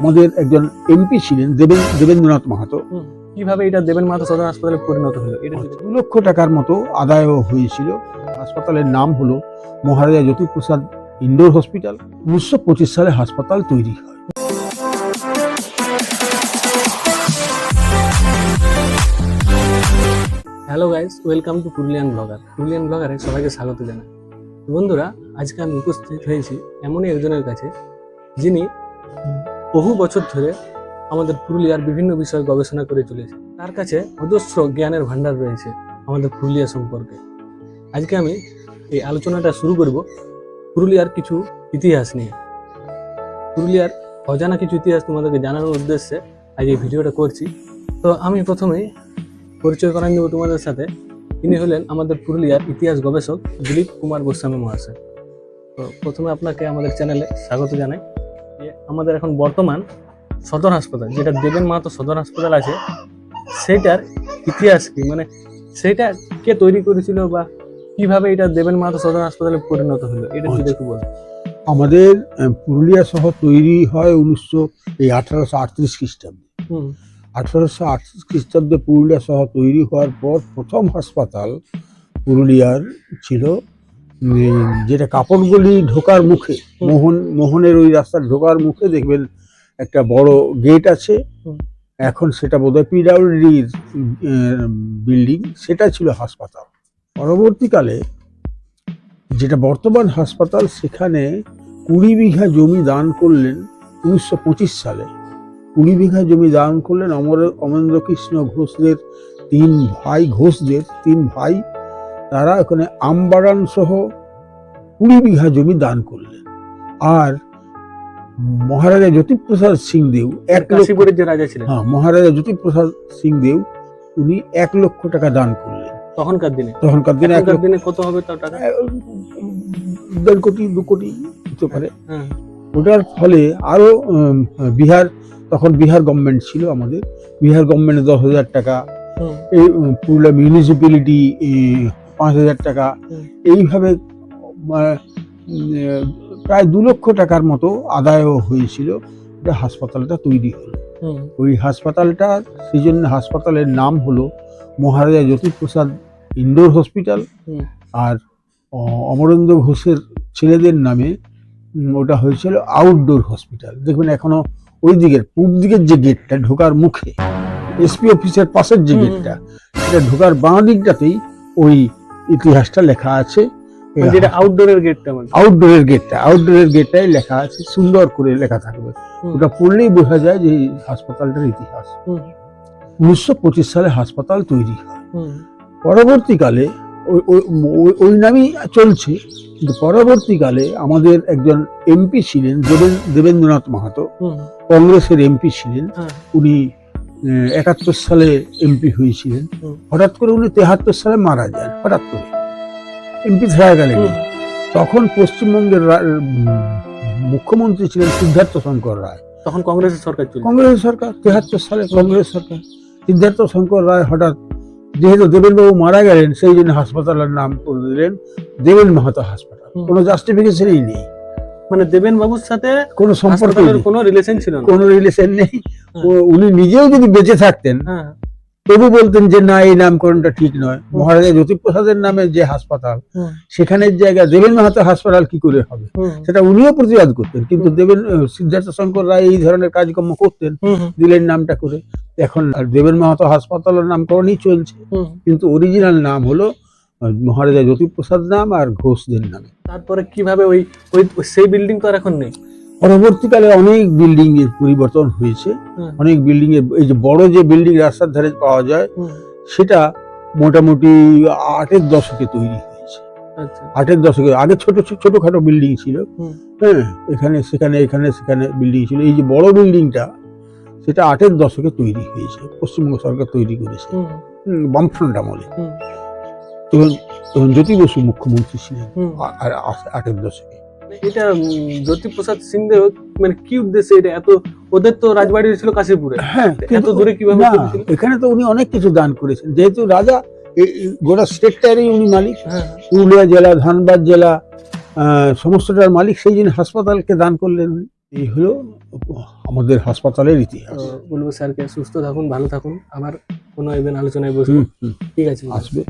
আমাদের একজন এমপি ছিলেন দেবেন দেবেন্দ্রনাথ মাহাতো। কীভাবে এটা দেবেন মাহাতো সদর হাসপাতালে পরিণত হলো? এটা যদি দু লক্ষ টাকার মতো আদায়ও হয়েছিল। হাসপাতালের নাম হলো মহারাজা জ্যোতিপ্রসাদ ইন্ডোর হসপিটাল। উনিশশো পঁচিশ সালে হাসপাতাল তৈরি হয়। Hello guys welcome to Purulian blogger Purulian ব্লগারে সবাইকে স্বাগত জানাই। বন্ধুরা আজকে আমি উপস্থিত হয়েছি এমনই একজনের কাছে যিনি বহু বছর ধরে আমাদের পুরুলিয়ার বিভিন্ন বিষয়ে গবেষণা করে চলেছে। তার কাছে অজস্র জ্ঞানের ভান্ডার রয়েছে আমাদের পুরুলিয়া সম্পর্কে। আজকে আমি এই আলোচনাটা শুরু করব পুরুলিয়ার কিছু ইতিহাস নিয়ে। পুরুলিয়ার অজানা কিছু ইতিহাস তোমাদেরকে জানানোর উদ্দেশ্যে আজ এই ভিডিওটা করছি। তো আমি প্রথমেই পরিচয় করান দেবো তোমাদের সাথে। তিনি হলেন আমাদের পুরুলিয়ার ইতিহাস গবেষক দিলীপ কুমার গোস্বামী মহাশয়। তো প্রথমে আপনাকে আমাদের চ্যানেলে স্বাগত জানাই। যে আমাদের এখন বর্তমান সদর হাসপাতাল যেটা দেবেন মাহাতো সদর হাসপাতাল আছে সেইটার ইতিহাস কি? মানে সেইটা কে তৈরি করেছিল বা কীভাবে এটা দেবেন মাহাতো সদর হাসপাতালে পরিণত হলো? এটা যদি একটু বলো আমাদের পুরুলিয়া শহর তৈরি হয় উনিশশো এই আঠারোশো আটত্রিশ খ্রিস্টাব্দে। হুম। আঠারোশো আটত্রিশ খ্রিস্টাব্দে পুরুলিয়া শহর তৈরি হওয়ার পর প্রথম হাসপাতাল পুরুলিয়ার ছিল যেটা কাপড়গুলি ঢোকার মুখে মোহন মোহনের ওই রাস্তার ঢোকার মুখে দেখবেন একটা বড় গেট আছে। এখন সেটা বোধহয় পিডাব্লিউডির বিল্ডিং সেটা ছিল হাসপাতাল। পরবর্তীকালে যেটা বর্তমান হাসপাতাল সেখানে কুড়ি বিঘা জমি দান করলেন উনিশশো পঁচিশ সালে। কুড়ি বিঘা জমি দান করলেন অমর অমরেন্দ্র কৃষ্ণ ঘোষদের তিন ভাই ঘোষদের তিন ভাই তারা ওখানে আমবাগান সহ কুড়ি বিঘা জমি দান করলেন। আর মহারাজা জ্যোতিপ্রসাদ সিংদেও এক কাশীপুরের যে রাজা ছিলেন। হ্যাঁ মহারাজা জ্যোতিপ্রসাদ সিংদেও উনি এক লক্ষ টাকা দান করলেন। তখনকার দিনে? তখনকার দিনে এক এখনকার দিনে কত হবে তার টাকা? দেড় কোটি দু কোটি হতে পারে। হ্যাঁ। ওটার ফলে আরও বিহার তখন বিহার গভর্নমেন্ট ছিল আমাদের। বিহার গভর্নমেন্টে দশ হাজার টাকা। এই পুরুলিয়া মিউনিসিপ্যালিটি পাঁচ হাজার টাকা। এইভাবে প্রায় দু লক্ষ টাকার মতো আদায়ও হয়েছিল। এটা হাসপাতালটা তৈরি হলো। ওই হাসপাতালটা সেই জন্য হাসপাতালের নাম হলো মহারাজা জ্যোতিপ্রসাদ ইন্ডোর হসপিটাল। আর অমরেন্দ্র ঘোষের ছেলেদের নামে ওটা হয়েছিল আউটডোর হসপিটাল। দেখবেন এখনও ওই দিকের পূব দিকের যে গেটটা ঢোকার মুখে এসপি অফিসের পাশের যে গেটটা সেটা ঢোকার বাঁ দিকটাতেই ওই ইতিহাসটা লেখা আছে। মানে যেটা আউটডোরের গেটটা আউটডোরের গেটটা আউটডোরের গেটটাই লেখা আছে সুন্দর করে লেখা থাকবে। ওটা পড়লেই বোঝা যায় যে হাসপাতালটার ইতিহাস। উনিশশো পঁচিশ সালে হাসপাতাল তৈরি হয়। পরবর্তীকালে ওই- নামই চলছে কিন্তু পরবর্তীকালে আমাদের একজন এমপি ছিলেন দেবেন দেবেন্দ্রনাথ মাহাতো। কংগ্রেসের এমপি ছিলেন। হ্যাঁ। উনি একাত্তর সালে এমপি হয়েছিলেন। হঠাৎ করে উনি তেহাত্তর সালে মারা যান। হঠাৎ করে। এমপি থাকাকালীন হুম। তখন পশ্চিমবঙ্গের মুখ্যমন্ত্রী ছিলেন সিদ্ধার্থ শঙ্কর রায়। তখন কংগ্রেসের সরকার ছিল কংগ্রেস সরকার তেহাত্তর সালে কংগ্রেস সরকার। সিদ্ধার্থ শঙ্কর রায় হঠাৎ যেহেতু দেবেনবাবু মারা গেলেন সেই জন্য হাসপাতালের নাম করে দিলেন দেবেন মাহাতো হাসপাতাল। কোনো জাস্টিফিকেশনই নেই। মানে দেবেন বাবুর সাথে কোনো সম্পর্ক কোনো রিলেশন ছিল না। কোনো রিলেশন নেই। উনি নিজেও যদি বেঁচে থাকতেন হ্যাঁ। তবু বলতেন যে না এই নামকরণটা ঠিক নয়। মহারাজা জ্যোতিপ্রসাদের নামে যে হাসপাতাল সেখানের জায়গায় দেবেন মাহাতো হাসপাতাল কি করে হবে? সেটা উনিও প্রতিবাদ করতেন। কিন্তু দেবেন সিদ্ধার্থ শঙ্কর রায় এই ধরনের কাজকর্ম করতেন দিলেন নামটা করে। এখন আর দেবেন মাহাতো হাসপাতালের নামকরণই চলছে। কিন্তু অরিজিনাল নাম হলো মহারাজা জ্যোতিপ্রসাদ নাম আর ঘোষদের নামে। তারপরে কীভাবে ওই ওই ওই- সেই বিল্ডিং তো আর এখন নেই? পরবর্তীকালে অনেক বিল্ডিং এর পরিবর্তন হয়েছে। অনেক বিল্ডিং এর এই যে বড় যে বিল্ডিং রাস্তার ধারে পাওয়া যায় সেটা মোটামুটি আটের দশকে তৈরি হয়েছে। আচ্ছা। আটের দশকে আগে ছোট ছোট- ছোটখাটো বিল্ডিং ছিল। হ্যাঁ এখানে সেখানে এখানে সেখানে বিল্ডিং ছিল। এই যে বড় বিল্ডিংটা সেটা আটের দশকে তৈরি হয়েছে। পশ্চিমবঙ্গ সরকার তৈরি করেছে। বামফ্রন্ট আমলে। তখন তখন জ্যোতি বসু মুখ্যমন্ত্রী ছিলেন। আটের দশকে। এটা জ্যোতিপ্রসাদ সিংদেও মানে কি উদ্দেশ্যে এটা? এত ওদের তো রাজবাড়ি ছিল কাশীপুরে। হ্যাঁ এত দূরে কীভাবে এখানে তো উনি অনেক কিছু দান করেছেন। যেহেতু রাজা গোটা স্টেটটারই উনি মালিক। হ্যাঁ। পুরুলিয়া জেলা ধানবাদ জেলা সমস্তটার মালিক সেই জন্য হাসপাতালকে দান করলেন এই হলো আমাদের হাসপাতালের ইতিহাস। বলব স্যারকে সুস্থ থাকুন ভালো থাকুন। আবার কোনো একদিন আলোচনায় বসবো। ঠিক আছে। আসবে।